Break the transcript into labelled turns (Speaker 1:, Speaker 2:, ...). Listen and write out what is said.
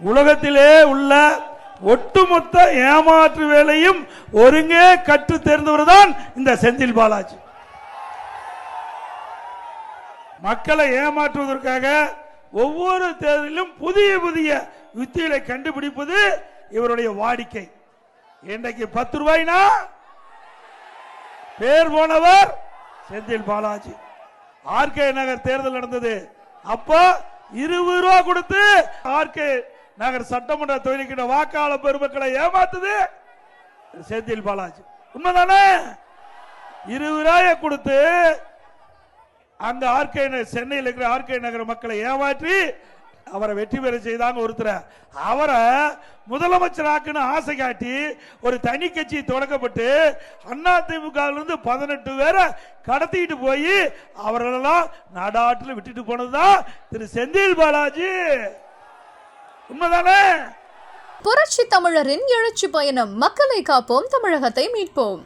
Speaker 1: உலகத்திலே உள்ள ஒட்டுமொத்த ஏமாற்று வேலையும் ஒருங்கே கற்று தேர்ந்தவர் தான் இந்த செந்தில் பாலாஜி. மக்களை ஏமாற்றுவதற்காக ஒவ்வொரு தேர்தலிலும் புதிய புதிய யுத்திகளை கண்டுபிடிப்பது இவருடைய வாடிக்கை. இன்றைக்கு பத்து ரூபாய்னா பேர் போனவர் செந்தில் பாலாஜி. ஆர்கே நகர் தேர்தல் நடந்தது. அப்போ இருபது ரூபா கொடுத்து ஆர்கே நகர் சட்டமன்ற தொகுதிக்கிட்ட வாக்காளர் பெருமக்களை ஏமாத்துது செந்தில் பாலாஜி. உண்மைதானே? இருபது ரூபாய கொடுத்து அங்க ஆர்கே நகர் சென்னையில் இருக்கிற ஆர்கே நகர் மக்களை ஏமாற்றி அவரை வெற்றி பெற செய்தாங்க ஒருத்தர். அவரை முதலமைச்சராக்குன்னு ஆசை காட்டி ஒரு தனி கட்சி தொடக்கப்பட்டு அண்ணா திமுகலிருந்து பதினெட்டு பேரை கடத்திட்டு போய் அவர்களெல்லாம் நாடாட்டில் விட்டுட்டு போனதுதான் திரு செந்தில் பாலாஜி. உண்மைதானே?
Speaker 2: புரட்சி தமிழரின் எழுச்சி பயணம் மக்களை காப்போம் தமிழகத்தை மீட்போம்.